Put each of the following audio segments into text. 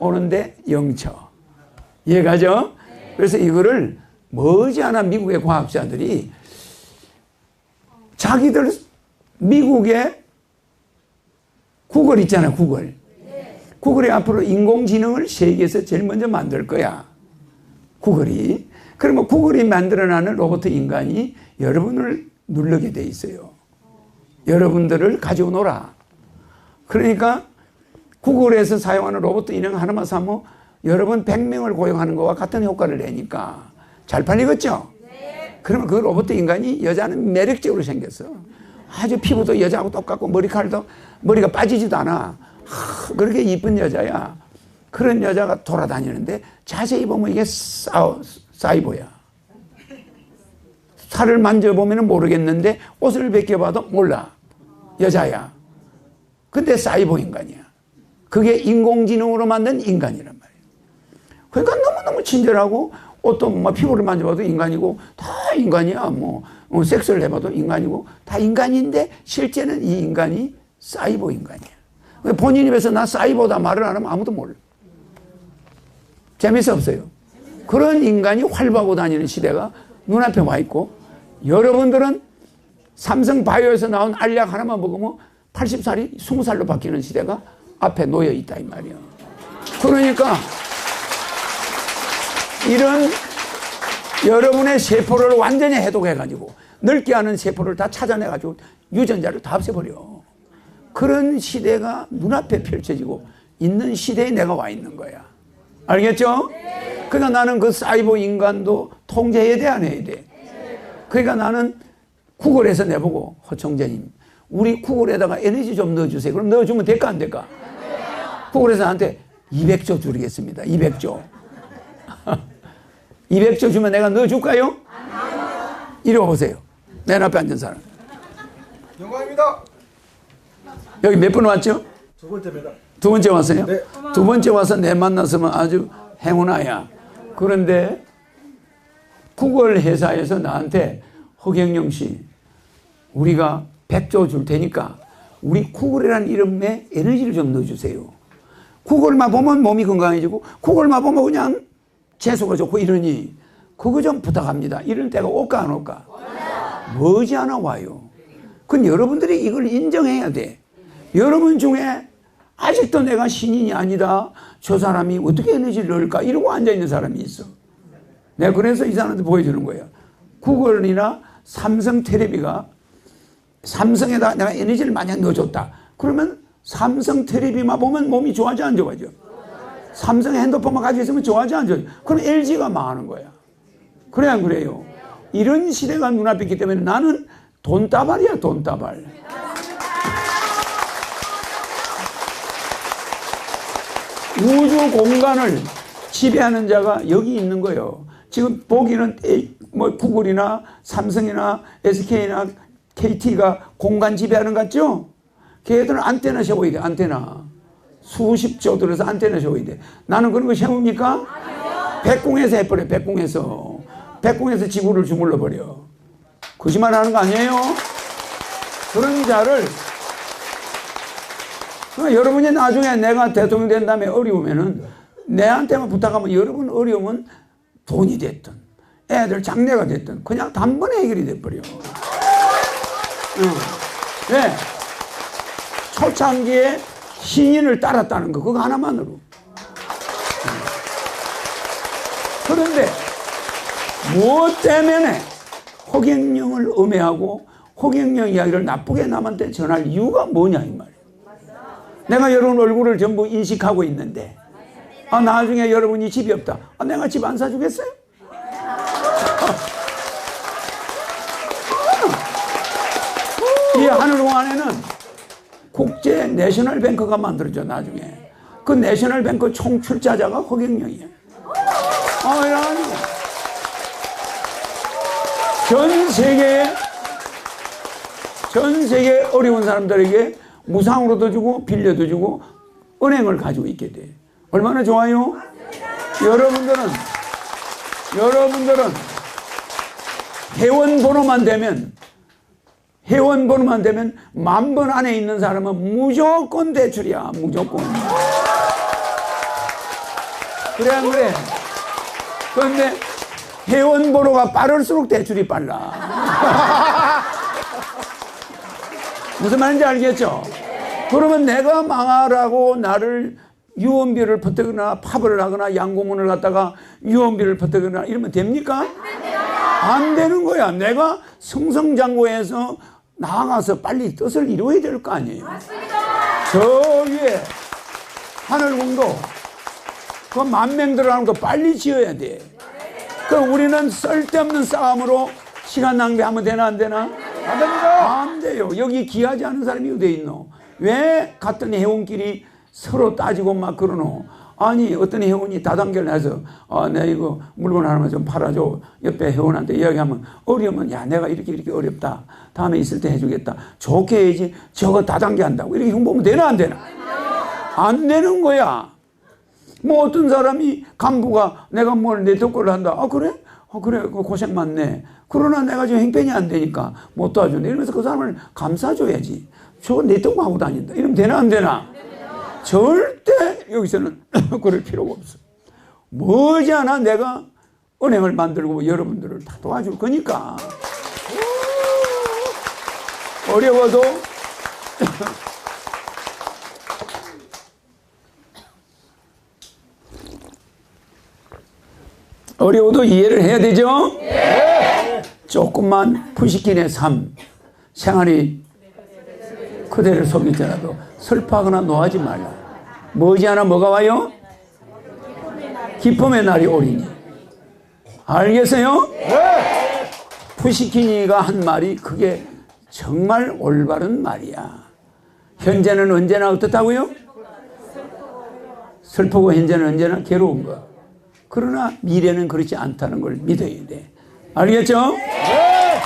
오는데 영처. 이해가죠? 그래서 이거를 머지않아 미국의 과학자들이 자기들 미국의 구글 있잖아요, 구글. 구글이 앞으로 인공지능을 세계에서 제일 먼저 만들 거야. 구글이. 그러면 구글이 만들어내는 로봇 인간이 여러분을 누르게 돼 있어요. 여러분들을 놀아. 그러니까 구글에서 사용하는 로봇 인형 하나만 사면 여러분 100명을 고용하는 것과 같은 효과를 내니까 잘 팔리겠죠? 그러면 그 로봇 인간이 여자는 매력적으로 생겼어. 아주 피부도 여자하고 똑같고 머리칼도 머리가 빠지지도 않아. 하, 그렇게 이쁜 여자야. 그런 여자가 돌아다니는데 자세히 보면 이게 사, 사이버야. 살을 만져보면 모르겠는데 옷을 벗겨봐도 몰라. 여자야. 근데 사이버 인간이야. 그게 인공지능으로 만든 인간이란 말이에요. 그러니까 너무너무 친절하고 옷도 뭐 피부를 만져봐도 인간이고 다 인간이야. 뭐 어, 섹스를 해봐도 인간이고 다 인간인데 실제는 이 인간이 사이버 인간이야. 본인 입에서 나 사이버다 말을 안 하면 아무도 몰라. 재밌어 없어요. 그런 인간이 활보하고 다니는 시대가 눈앞에 와 있고 여러분들은 삼성 바이오에서 나온 알약 하나만 먹으면 80살이 20살로 바뀌는 시대가 앞에 놓여 있다 이 말이야. 그러니까 이런 여러분의 세포를 완전히 해독해가지고 넓게 하는 세포를 다 찾아내가지고 유전자를 다 없애버려. 그런 시대가 눈앞에 펼쳐지고 있는 시대에 내가 와 있는 거야. 알겠죠? 그러니까 나는 그 사이버 인간도 통제해야 돼, 안 해야 돼? 그러니까 나는 구글에서 내보고, 허청재님, 우리 구글에다가 에너지 좀 넣어주세요. 그럼 넣어주면 될까, 안 될까? 구글에서 나한테 200조 드리겠습니다. 200조. 200조 주면 내가 넣어줄까요? 이리 오세요. 맨 앞에 앉은 사람. 영광입니다. 여기 몇 분 왔죠? 두 번째입니다. 두 번째 왔어요? 네. 두 번째 와서 내 만났으면 아주 행운아야. 그런데 구글 회사에서 나한테 허경영 씨, 우리가 100조 줄 테니까 우리 구글이라는 이름에 에너지를 좀 넣어주세요. 구글만 보면 몸이 건강해지고 구글만 보면 그냥 재수가 좋고 이러니 그거 좀 부탁합니다. 이럴 때가 올까 안 올까? 머지않아 와요. 그건 여러분들이 이걸 인정해야 돼. 여러분 중에 아직도 내가 신인이 아니다. 저 사람이 어떻게 에너지를 넣을까? 이러고 앉아있는 사람이 있어. 내가 그래서 이 사람한테 보여주는 거야. 구글이나 삼성 텔레비가 삼성에다 내가 에너지를 많이 넣어줬다. 그러면 삼성 텔레비만 보면 몸이 좋아져 안 좋아져? 삼성 핸드폰만 가지고 있으면 좋아져 안 좋아져? 그럼 LG가 망하는 거야. 그래 안 그래요? 이런 시대가 눈앞에 있기 때문에 나는 돈다발이야 돈다발. 우주 공간을 지배하는 자가 여기 있는 거예요. 지금 보기는 에- 뭐 구글이나 삼성이나 SK나 KT가 공간 지배하는 것 같죠? 걔들은 안테나 세워야 돼, 안테나. 수십 조 들어서 안테나 세워야 돼. 나는 그런 거 세웁니까? 백궁에서 해버려, 백궁에서. 백궁에서 지구를 주물러 버려. 거짓말 하는 거 아니에요? 그런 자를 그러니까 여러분이 나중에 내가 대통령 된 다음에 어려우면은 내한테만 부탁하면 여러분 어려우면 돈이 됐든 애들 장래가 됐든 그냥 단번에 해결이 돼버려. 응. 왜? 초창기에 신인을 따랐다는 거 그거 하나만으로. 응. 그런데 무엇 때문에 호갱령을 음해하고 호갱령 이야기를 나쁘게 남한테 전할 이유가 뭐냐 이 말이에요. 내가 여러분 얼굴을 전부 인식하고 있는데 아 나중에 여러분이 집이 없다. 아 내가 집 안 사주겠어요? 이 하늘 공안에는 국제 내셔널 뱅크가 만들어져 나중에 그 내셔널 뱅크 총출자자가 허경영이에요. 아 이래가지고 전 세계에 전 세계 어려운 사람들에게 무상으로도 주고 빌려도 주고 은행을 가지고 있게 돼. 얼마나 좋아요? 여러분들은 여러분들은 회원 번호만 되면 회원 번호만 되면 만 번 안에 있는 사람은 무조건 대출이야. 무조건. 그래 안 그래? 그런데 회원 번호가 빠를수록 대출이 빨라. 무슨 말인지 알겠죠? 그러면 내가 망하라고 나를 유언비를 퍼뜨거나 파벌을 하거나 양고문을 갖다가 유언비를 퍼뜨거나 이러면 됩니까? 안 되는 거야. 내가 승성장고에서 나아가서 빨리 뜻을 이루어야 될 거 아니에요. 저 위에 하늘궁도 그 만명 들어가는 거 빨리 지어야 돼. 그 우리는 쓸데없는 싸움으로 시간 낭비하면 되나 안 되나? 안 됩니다. 안 돼요. 여기 귀하지 않은 사람이 어디 있노? 왜 같은 회원끼리 서로 따지고 막 그러노? 아니 어떤 회원이 다단계를 해서 아, 내가 이거 물건 하나만 좀 팔아줘. 옆에 회원한테 이야기하면 어려우면 야 내가 이렇게 이렇게 어렵다. 다음에 있을 때 해주겠다. 좋게 해야지 저거 다단계 한다고 이렇게 흉보면 되나 안 되나? 안 되는 거야. 뭐 어떤 사람이 간부가 내가 뭘내 덕거를 한다. 아 그래? 아 그래 그 고생 많네. 그러나 내가 지금 행편이 안 되니까 못 도와준다. 이러면서 그 사람을 감싸줘야지. 저거 내 덕고 하고 다닌다. 이러면 되나 안 되나? 절대 여기서는 그럴 필요가 없어. 머지않아 내가 은행을 만들고 여러분들을 다 도와줄 거니까. 어려워도 어려워도 이해를 해야 되죠? 조금만 푸시킨의 삶, 생활이 그대를 속일지라도 슬퍼하거나 노하지 말라. 머지않아 뭐가 와요? 기쁨의 날이 오리니. 알겠어요? 푸시키니가 한 말이 그게 정말 올바른 말이야. 현재는 언제나 어떻다고요? 슬프고 현재는 언제나 괴로운 거. 그러나 미래는 그렇지 않다는 걸 믿어야 돼. 알겠죠?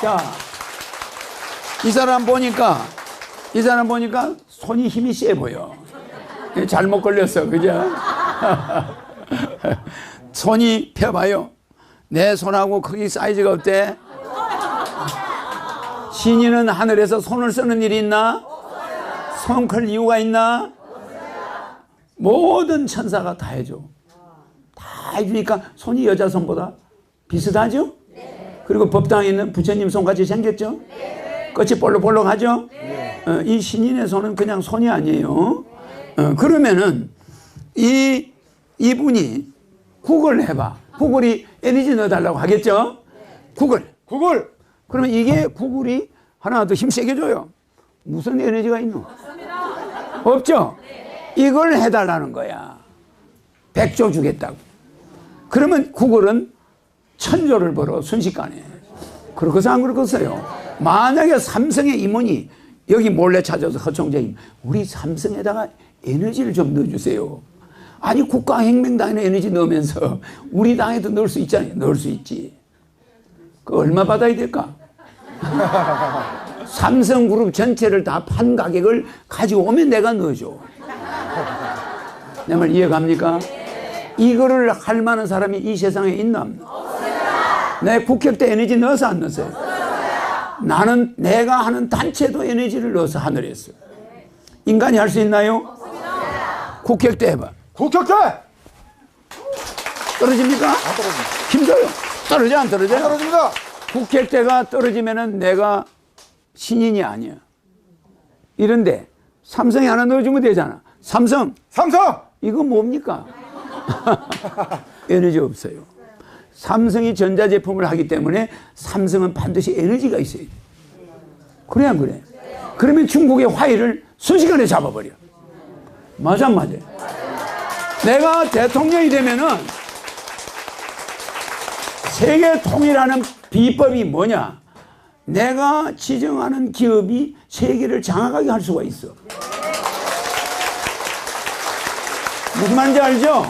자, 이 사람 보니까, 이 사람 보니까 손이 힘이 세 보여. 잘못 걸렸어. 그죠? 손이 펴봐요. 내 손하고 크기 사이즈가 어때? 신인은 하늘에서 손을 쓰는 일이 있나? 손 클 이유가 있나? 모든 천사가 다 해줘. 다 해주니까 손이 여자 손보다 비슷하죠? 그리고 법당에 있는 부처님 손같이 생겼죠? 끝이 볼록볼록하죠? 어, 이 신인의 손은 그냥 손이 아니에요. 어, 그러면은 이 이분이 구글 해봐. 구글이 에너지 넣어달라고 하겠죠? 구글. 구글. 그러면 이게 구글이 하나 더 힘 세게 줘요. 무슨 에너지가 있노? 없죠? 이걸 해달라는 거야. 백조 주겠다고. 그러면 구글은 천조를 벌어 순식간에. 그렇겠어 안 그렇겠어요? 만약에 삼성의 임원이 여기 몰래 찾아서 허총재님 우리 삼성에다가 에너지를 좀 넣어주세요. 아니 국가혁명당에는 에너지 넣으면서 우리 당에도 넣을 수 있잖아요. 넣을 수 있지. 그 얼마 받아야 될까? 삼성그룹 전체를 다 판 가격을 가지고 오면 내가 넣어줘. 내 말 이해갑니까? 이거를 할 만한 사람이 이 세상에 있나? 내 국격 때 에너지 넣어서 안 넣었어요. 나는 내가 하는 단체도 에너지를 넣어서 하늘에 했어. 인간이 할 수 있나요? 국격 때 해봐. 국격대. 떨어집니까? 안 떨어집니다. 힘들어요. 떨어져 안 떨어져요? 안 떨어집니다. 국격대가 떨어지면은 내가 신인이 아니야. 이런데 삼성에 하나 넣어주면 되잖아. 삼성 삼성. 이거 뭡니까? 에너지 없어요. 삼성이 전자제품을 하기 때문에 삼성은 반드시 에너지가 있어야 돼. 그래 안 그래? 그러면 중국의 화일을 순식간에 잡아버려. 맞아 안 맞아? 내가 대통령이 되면은 세계 통일하는 비법이 뭐냐? 내가 지정하는 기업이 세계를 장악하게 할 수가 있어. 무슨 말인지 알죠?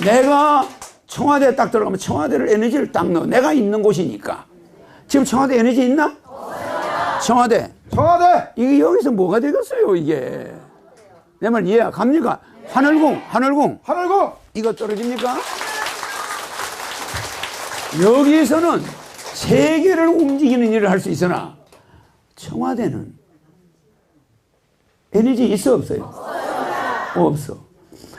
내가 청와대에 딱 들어가면 청와대를 에너지를 딱 넣어. 내가 있는 곳이니까. 지금 청와대 에너지 있나? 청와대. 청와대. 이게 여기서 뭐가 되겠어요, 이게. 내 말 이해 갑니까? 하늘궁, 하늘궁. 하늘궁. 이거 떨어집니까? 여기에서는 세계를 움직이는 일을 할 수 있으나 청와대는 에너지 있어 없어요? 없어.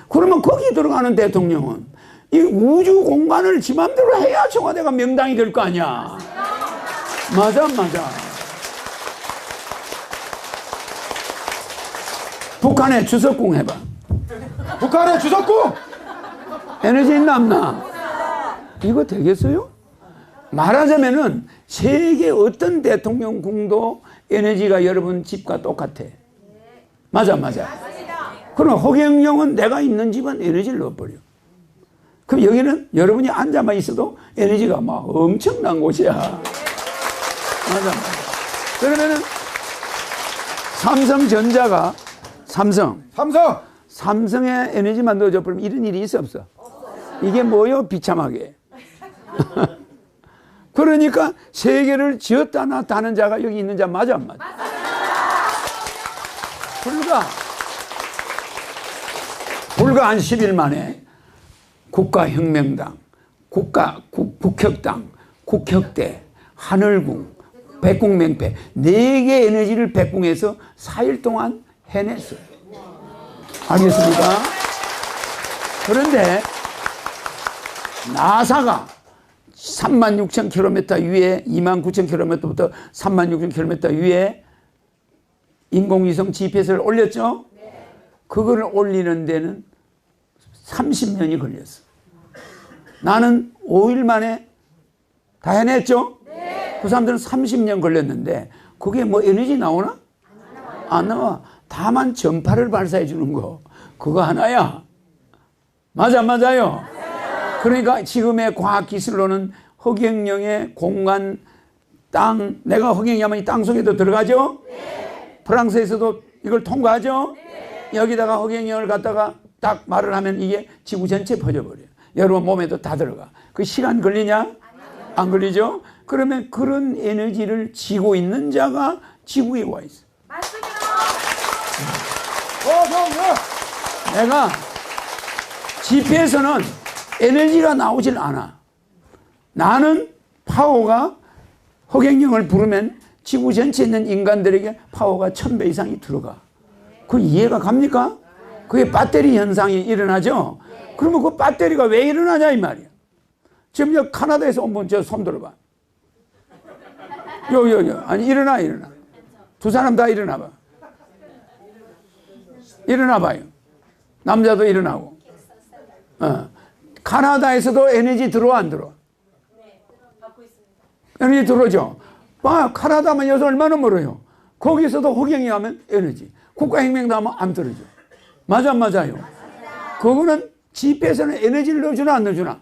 그러면 거기 들어가는 대통령은 이 우주 공간을 지 맘대로 해야 청와대가 명당이 될 거 아니야. 맞아, 맞아. 북한의 주석궁 해봐. 북한의 주석궁 에너지 있나 없나? 이거 되겠어요? 말하자면은 세계 어떤 대통령 궁도 에너지가 여러분 집과 똑같아. 맞아, 맞아. 그럼 허경영은 내가 있는 집은 에너지를 넣어버려. 그럼 여기는 여러분이 앉아만 있어도 에너지가 막 엄청난 곳이야. 맞아. 그러면은 삼성전자가 삼성 삼성 삼성의 에너지만 넣어줘 버리면 이런 일이 있어 없어? 이게 뭐요? 비참하게. 그러니까 세계를 지었다 놨다는 자가 여기 있는 자 맞아 안 맞아? 불과 불과 한 10일 만에 국가혁명당, 국가 국, 국혁당, 국혁대, 하늘궁, 백궁맹패 네 개 에너지를 백궁해서 4일 동안 해냈어요. 알겠습니까? 그런데 나사가 3만 6천 킬로미터 위에 2만 9천 킬로미터부터 3만 6천 킬로미터 위에 인공위성 GPS를 올렸죠? 그거를 올리는 데는 30년이 걸렸어. 나는 5일 만에 다 해냈죠? 그 사람들은 30년 걸렸는데 그게 뭐 에너지 나오나? 안 나와. 다만 전파를 발사해 주는 거. 그거 하나야. 맞아, 맞아요. 그러니까 지금의 과학 기술로는 허경영의 공간, 땅, 내가 허경영하면 이 땅 속에도 들어가죠? 프랑스에서도 이걸 통과하죠? 여기다가 허경영을 갖다가 딱 말을 하면 이게 지구 전체에 퍼져버려요. 여러분 몸에도 다 들어가. 그 시간 걸리냐? 안 걸리죠? 그러면 그런 에너지를 지고 있는 자가 지구에 와 있어. 허경영 내가 GPS는 에너지가 나오질 않아. 나는 파워가 허경영을 부르면 지구 전체에 있는 인간들에게 파워가 천 배 이상이 들어가. 그 이해가 갑니까? 그게 배터리 현상이 일어나죠? 그러면 그 배터리가 왜 일어나냐 이 말이야. 지금 저 카나다에서 온분저손 들어봐. 요, 요, 요. 아니, 일어나, 일어나. 두 사람 다 일어나 봐. 일어나 봐요. 남자도 일어나고. 어. 카나다에서도 에너지 들어와 안 들어와? 에너지 들어오죠. 봐, 카나다면 여기서 얼마나 멀어요. 거기서도 호경이 하면 에너지. 국가혁명도 하면 안 떨어져. 맞아, 안 맞아요. 그거는 GPS는 에너지를 넣어주나 안 넣어주나?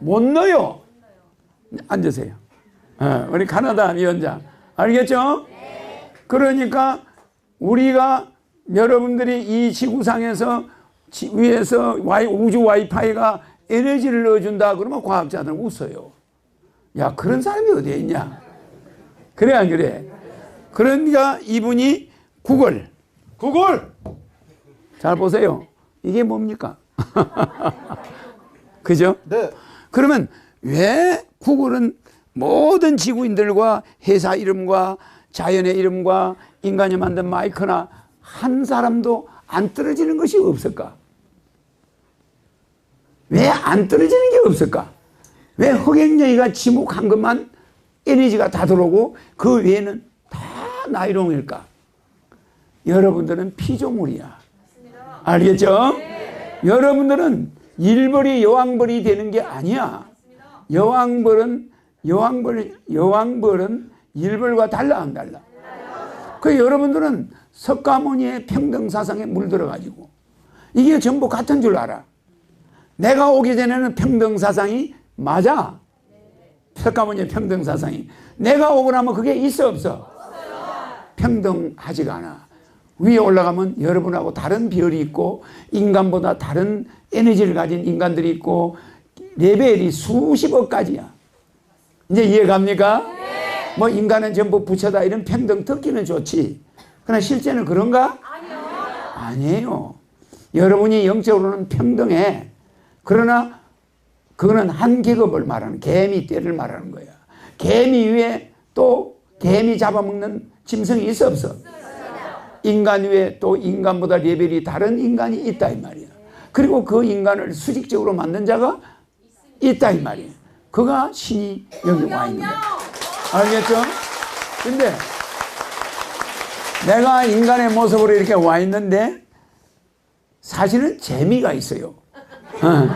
못 넣어요. 앉으세요. 어, 우리 카나다 위원장. 알겠죠? 그러니까 우리가 여러분들이 이 지구상에서 지- 위에서 우주 와이파이가 에너지를 넣어준다 그러면 과학자들은 웃어요. 야 그런 사람이 어디에 있냐? 그래 안 그래? 그러니까 이분이 구글 구글 잘 보세요. 이게 뭡니까? 그죠? 네 그러면 왜 구글은 모든 지구인들과 회사 이름과 자연의 이름과 인간이 만든 마이크나 한 사람도 안 떨어지는 것이 없을까? 왜 안 떨어지는 게 없을까? 왜 허경영이가 지목한 것만 에너지가 다 들어오고 그 외에는 다 나이롱일까? 여러분들은 피조물이야. 알겠죠? 여러분들은 일벌이 여왕벌이 되는 게 아니야. 여왕벌은 여왕벌 여왕벌은 일벌과 달라 안 달라. 그 여러분들은 석가모니의 평등 사상에 물들어 가지고 이게 전부 같은 줄 알아. 내가 오기 전에는 평등 사상이 맞아. 석가모니의 평등 사상이 내가 오고 나면 그게 있어 없어? 평등하지가 않아. 위에 올라가면 여러분하고 다른 별이 있고 인간보다 다른 에너지를 가진 인간들이 있고 레벨이 수십억 가지야. 이제 이해갑니까? 뭐 인간은 전부 부처다 이런 평등 듣기는 좋지. 그러나 실제는 그런가? 아니에요. 여러분이 영적으로는 평등해. 그러나 그거는 한 계급을 말하는 개미 떼를 말하는 거야. 개미 위에 또 개미 잡아먹는 짐승이 있어 없어? 인간 위에 또 인간보다 레벨이 다른 인간이 있다 이 말이야. 그리고 그 인간을 수직적으로 만든 자가 있다 이 말이에요. 그가 신이 여기 와 있는 거예요. 알겠죠? 근데 내가 인간의 모습으로 이렇게 와 있는데 사실은 재미가 있어요. 어.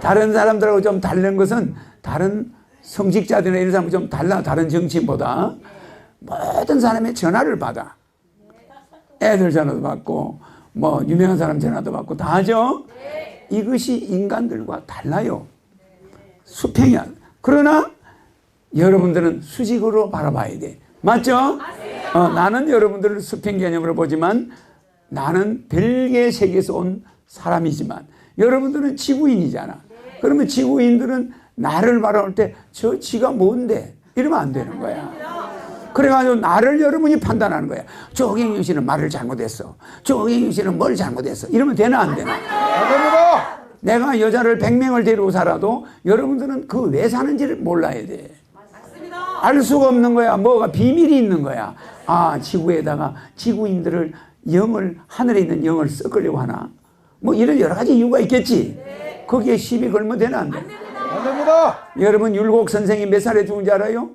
다른 사람들하고 좀 다른 것은 다른 성직자들이나 이런 사람은 좀 달라. 다른 정치인보다. 모든 사람의 전화를 받아. 애들 전화도 받고, 뭐, 유명한 사람 전화도 받고 다 하죠? 이것이 인간들과 달라요. 수평이야. 그러나 여러분들은 수직으로 바라봐야 돼. 맞죠? 어, 나는 여러분들을 수평 개념으로 보지만 나는 별개의 세계에서 온 사람이지만 여러분들은 지구인이잖아. 그러면 지구인들은 나를 바라볼 때 저 지가 뭔데? 이러면 안 되는 거야. 그래가지고 나를 여러분이 판단하는 거야. 저 허경영 씨는 말을 잘못했어. 저 허경영 씨는 뭘 잘못했어. 이러면 되나 안 되나? 안 됩니다. 내가 여자를 100명을 데리고 살아도 여러분들은 그 왜 사는지를 몰라야 돼. 알 수가 없는 거야. 뭐가 비밀이 있는 거야. 아, 지구에다가 지구인들을 영을, 하늘에 있는 영을 섞으려고 하나? 뭐 이런 여러 가지 이유가 있겠지. 거기에 시비 걸면 되나 안 돼? 안 됩니다. 여러분 율곡 선생이 몇 살에 죽은지 알아요?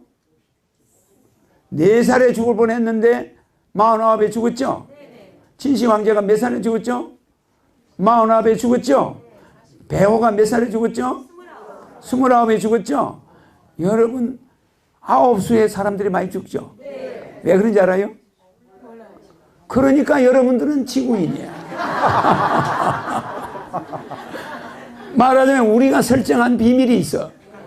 네 살에 죽을 뻔했는데 마흔아홉에 죽었죠? 진시 황제가 몇 살에 죽었죠? 마흔아홉에 죽었죠? 배호가 몇 살에 죽었죠? 스물아홉에 죽었죠? 여러분 아홉 수의 사람들이 많이 죽죠? 왜 그런지 알아요? 그러니까 여러분들은 지구인이야. 말하자면 우리가 설정한 비밀이 있어.